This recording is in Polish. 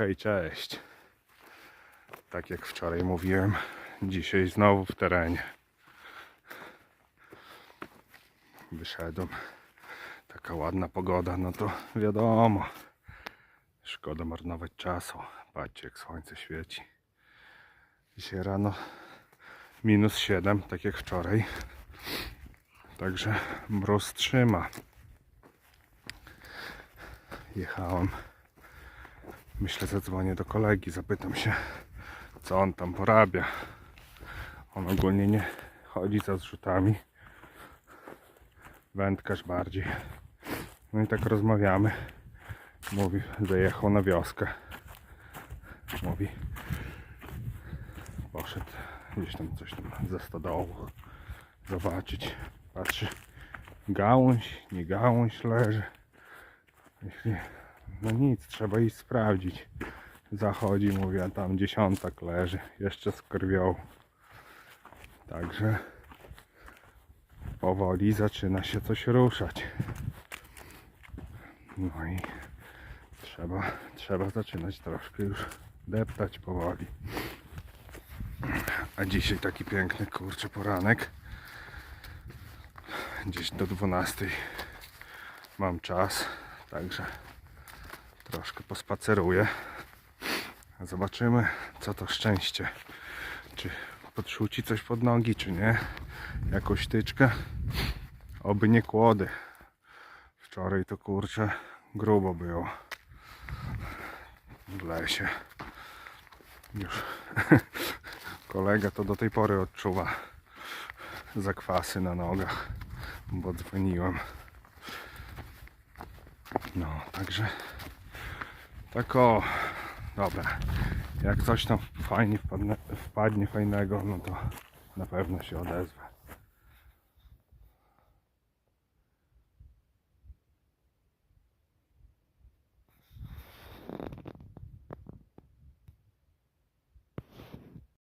hej, cześć. Tak jak wczoraj mówiłem, dzisiaj znowu w terenie. Wyszedłem. Taka ładna pogoda, no to wiadomo. Szkoda marnować czasu. Patrzcie jak słońce świeci. Dzisiaj rano minus 7, tak jak wczoraj. Także mróz trzyma. Jechałem. Myślę, zadzwonię do kolegi, zapytam się, co on tam porabia. On ogólnie nie chodzi za zrzutami. Wędkarz bardziej. No i tak rozmawiamy. Mówi, zajechał na wioskę. Mówi, poszedł gdzieś tam coś tam ze stodołu zobaczyć. Patrzy, gałąź, nie gałąź leży. Myśli, no nic, trzeba iść sprawdzić. Zachodzi, mówi, a tam dziesiątak leży, jeszcze z krwią. Także powoli zaczyna się coś ruszać. No i trzeba, trzeba zaczynać troszkę już deptać powoli. A dzisiaj taki piękny kurczę poranek. Gdzieś do 12 mam czas, także troszkę pospaceruję. Zobaczymy co to szczęście. Czy podrzuci coś pod nogi, czy nie. Jakąś tyczkę. Oby nie kłody. Wczoraj to kurczę grubo było. W lesie. Już kolega to do tej pory odczuwa zakwasy na nogach, bo dzwoniłem. No, także tak o, dobra. Jak coś tam fajnie wpadnie, wpadnie fajnego, no to na pewno się odezwę.